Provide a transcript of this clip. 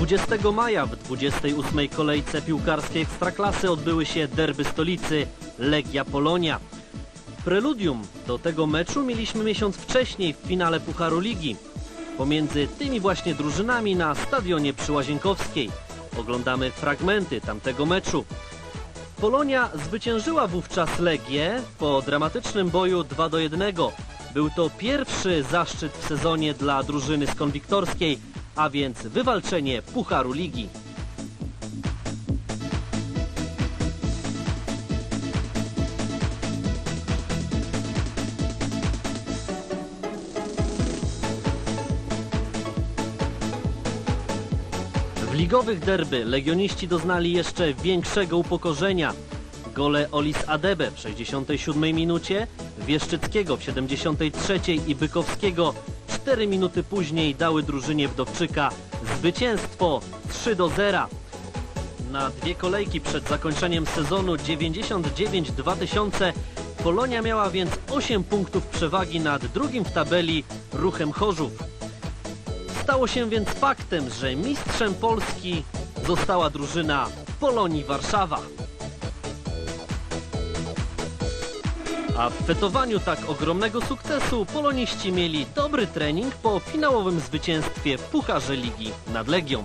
20 maja w 28. kolejce piłkarskiej Ekstraklasy odbyły się derby stolicy Legia Polonia. Preludium do tego meczu mieliśmy miesiąc wcześniej w finale Pucharu Ligi. Pomiędzy tymi właśnie drużynami na stadionie przy Łazienkowskiej. Oglądamy fragmenty tamtego meczu. Polonia zwyciężyła wówczas Legię po dramatycznym boju 2 do 1. Był to pierwszy zaszczyt w sezonie dla drużyny z konwiktorskiej, a więc wywalczenie Pucharu Ligi. W ligowych derby legioniści doznali jeszcze większego upokorzenia. Gole Olis Adebe w 67 minucie, Wieszczyckiego w 73 i Bykowskiego 4 minuty później dały drużynie Wdowczyka zwycięstwo 3 do 0. Na dwie kolejki przed zakończeniem sezonu 99-2000 Polonia miała więc 8 punktów przewagi nad drugim w tabeli Ruchem Chorzów. Stało się więc faktem, że mistrzem Polski została drużyna Polonii Warszawa. A w fetowaniu tak ogromnego sukcesu poloniści mieli dobry trening po finałowym zwycięstwie w Pucharze Ligi nad Legią.